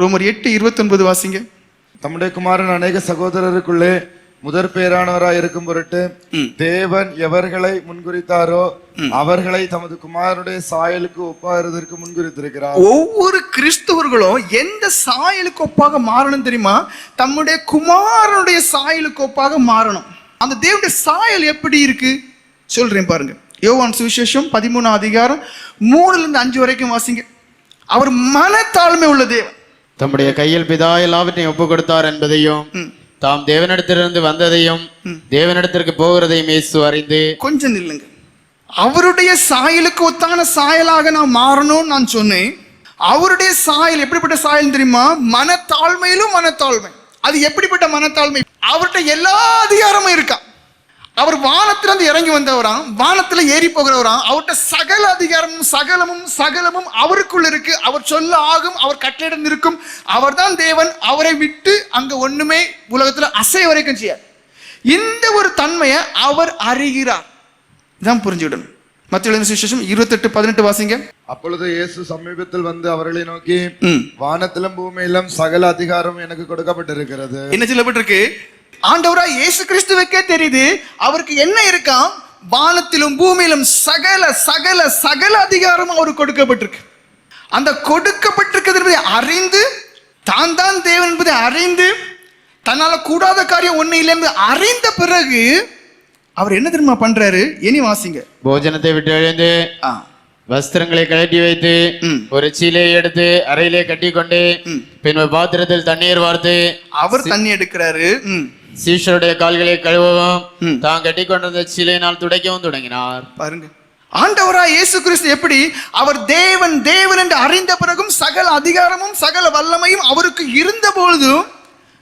ரோமர் எட்டு இருபத்தொன்பது வாசிங்க. தம்முடைய குமாரன் அநேக சகோதரருக்குள்ளே முதற் பேரானவராய் இருக்கும் பொருட்டு தேவன் எவர்களை முன்குறித்தாரோ அவர்களை தமது குமாரனுடைய சாயலுக்கு ஒப்பாகிறதற்கு முன்குறித்திருக்கிறார். ஒவ்வொரு கிறிஸ்தவர்களும் எந்த சாயலுக்கு ஒப்பாக மாறணும் தெரியுமா? தம்முடைய குமாரனுடைய சாயலுக்கு ஒப்பாக மாறணும். அந்த தேவனுடைய சாயல் எப்படி இருக்கு? சொல்றேன் பாருங்க. யோவான் சுவிசேஷம் பதிமூணாம் அதிகாரம் மூணுல இருந்து அஞ்சு வரைக்கும் வாசிங்க. அவர் மனத்தாழ்மை உள்ள தேவன். தம்முடைய கையில் பிதா எல்லாவற்றையும் ஒப்பு கொடுத்தார் என்பதையும் தாம் தேவனிடத்திலிருந்து வந்ததையும் தேவனிடத்திற்கு போகிறதையும் இயேசு அறிந்து கொஞ்சம் நில்லுங்க. அவருடைய சாயலுக்கு ஒத்தான சாயலாக நான் மாறணும்னு நான் சொன்னேன். அவருடைய சாயல் எப்படிப்பட்ட சாயல் தெரியுமா? மனத்தாழ்மையிலும் மனத்தாழ்மை. அது எப்படிப்பட்ட மனத்தாழ்மை? அவர்கிட்ட எல்லா அதிகாரமும் இருக்கா? அவர் வானத்திலிருந்து இறங்கி வந்தவராம் வானத்துல ஏறி போகிறவராம். அவர்கிட்ட சகல அதிகாரமும் சகலமும் சகலமும் அவருக்குள்ள இருக்கு. அவர் சொல்ல ஆகும் அவர் கட்டளையிடம் இருக்கும். அவர்தான் தேவன். அவரை விட்டு அங்க ஒண்ணுமே உலகத்துல அசைய வரைக்கும் செய்யார் இந்த ஒரு தன்மையை அவர் அறிகிறார். இதான் புரிஞ்சுவிடணும் மத்திய சுவிசேஷம் இருபத்தெட்டு பதினெட்டு வாசிங்க. அப்பொழுது இயேசு சமீபத்தில் வந்து அவர்களை நோக்கி. வானத்திலும் பூமியிலும் சகல அதிகாரம் எனக்கு கொடுக்கப்பட்டிருக்கிறது. என்ன சொல்லப்பட்டிருக்கு? ஆண்டவரா இயேசு கிறிஸ்துவுக்கே தெரியுது. அவருக்கு என்ன இருக்காம்? வானத்திலும் பூமியிலும் சகல சகல சகல அதிகாரம் அவருக்கு கொடுக்கப்பட்டிருக்கு. அந்த கொடுக்கப்பட்டிருக்கிறது என்பதை அறிந்து தான் தான் தேவன் என்பதை அறிந்து தன்னால கூடாத காரியம் ஒண்ணு இல்லை என்பதை அறிந்த பிறகு அவர் என்ன தெரியுமா பண்றாரு? இனி வாசிங்க. போஜனத்தை விட்டு எழுந்து வஸ்திரங்களை கழட்டி வைத்து. ஒரு சீலையை எடுத்து அறையிலே கட்டி கொண்டு பின் ஒரு பாத்திரத்தில் தண்ணீர் வார்த்து அவர் தண்ணி எடுக்கிறாரு. சீஷருடைய கால்களை கழுவவும். தான் கட்டி கொண்டிருந்த சீலையினால் துடைக்கவும் தொடங்கினார். பாருங்க. ஆண்டவரா இயேசு கிறிஸ்து எப்படி அவர் தேவன் தேவன் என்று அறிந்த பிறகும் சகல அதிகாரமும் சகல வல்லமையும் அவருக்கு இருந்த பொழுதும்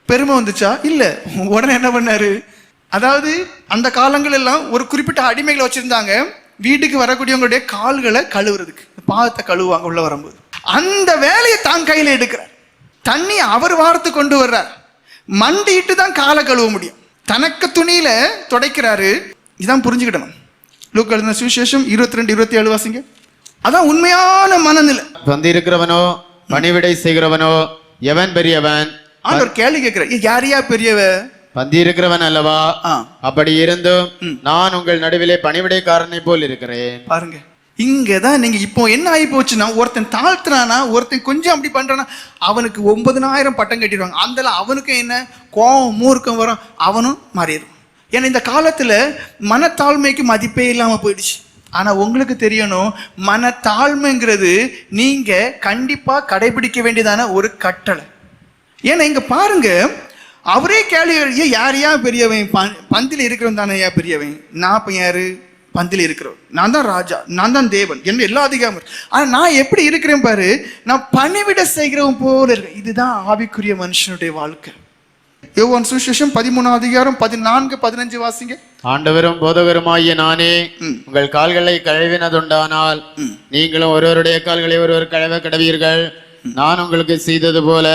பெருமை வந்துச்சா? இல்ல. உடனே என்ன பண்ணாரு? அதாவது அந்த காலங்கள் எல்லாம் ஒரு குறிப்பிட்ட அடிமைகளை வச்சிருந்தாங்க. வீட்டுக்கு வரக்கூடியவங்களுடைய கால்களை கழுவுறதுக்கு. பாதத்தை கழுவுவாங்க உள்ள வரும்போது. அந்த வேலையை தான் கையில எடுக்கிறார். தண்ணி அவர் வாரத்து கொண்டு வர்றார். மண்டிட்டு தான் காலை கழுவ முடியும். தனக்கு துணியில துடைக்கிறாரு. இதான் புரிஞ்சுக்கிடணும். லூக் எழுதின சுவிசேஷம் இருபத்தி ரெண்டு இருபத்தி ஏழு வாசிங்க. அதான் உண்மையான மனநிலை. வந்திருக்கிறவனோ பணிவிடை செய்கிறவனோ எவன் பெரியவன்? ஆண்டவர் கேள்வி கேட்கிறார். யாரையா பெரியவ? பந்தியிருக்கிறவன் அல்லவா? ஆ. அப்படி இருந்தும் நான் உங்கள் நடுவிலே பணிவிடைக்காரனை போல் இருக்கிறேன். பாருங்க. இங்கே தான் நீங்கள் இப்போ என்ன ஆகி போச்சுன்னா ஒருத்தன் தாழ்த்துறானா ஒருத்தன் கொஞ்சம் அப்படி பண்ணுறானா அவனுக்கு ஒன்பதுனாயிரம் பட்டம் கட்டிடுவாங்க. அந்த அவனுக்கும் என்ன? கோபம் மூர்க்கம் வரும். அவனும் மாறிடும். ஏன்னா இந்த காலத்தில் மனத்தாழ்மைக்கு மதிப்பே இல்லாமல் போயிடுச்சு. ஆனால் உங்களுக்கு தெரியணும் மனத்தாழ்மைங்கிறது நீங்கள் கண்டிப்பாக கடைபிடிக்க வேண்டியதான ஒரு கட்டளை. ஏன்னா இங்கே பாருங்க அவரே கேள்வி கேள்வி, யார் யா பெரியவன்? பந்தில் இருக்கிறவன் தானே ஏன் பெரியவன்? நான் இப்போ யாரு? பந்தில இருக்கிறவன் நான் தான் ராஜா நான் தான் தேவன் என்ன எல்லா அதிகாரம் இருக்கு. ஆனா நான் எப்படி இருக்கிறேன் பாரு நான் பணிவிட செய்கிறவன் போல இருக்கேன். இதுதான் ஆவிக்குரிய மனுஷனுடைய வாழ்க்கை. யோவான் சுவிசேஷம் பதிமூணாம் அதிகாரம் பதினான்கு பதினஞ்சு வாசிங்க. ஆண்டவரும் போதகருமாகிய நானே உங்கள் கால்களை கழுவினதுண்டானால் நீங்களும் ஒருவருடைய கால்களை ஒருவர் கழுவ கடவீர்கள். நான் உங்களுக்கு செய்தது போல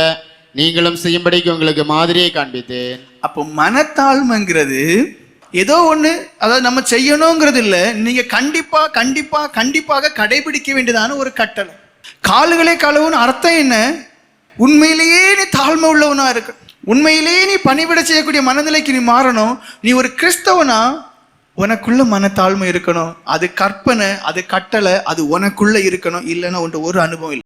நீங்களும் செய்யும்படிக்கு உங்களுக்கு மாதிரியை காண்பித்தேன். அப்போ மனத்தாழ்மைங்கிறது ஏதோ ஒன்று அதாவது நம்ம செய்யணுங்கிறது இல்லை நீங்கள் கண்டிப்பாக கண்டிப்பாக கண்டிப்பாக கடைபிடிக்க வேண்டியதான ஒரு கட்டளை. கால்களை கழுவுன்னு அர்த்தம் என்ன? உண்மையிலேயே நீ தாழ்மை உள்ளவனாக இருக்க. உண்மையிலேயே நீ பணிவிட செய்யக்கூடிய மனநிலைக்கு நீ மாறணும். நீ ஒரு கிறிஸ்தவனா? உனக்குள்ள மனத்தாழ்மை இருக்கணும். அது கற்பனை அது கட்டளை அது உனக்குள்ள இருக்கணும். இல்லைன்னா உன்ட்டு ஒரு அனுபவம் இல்லை.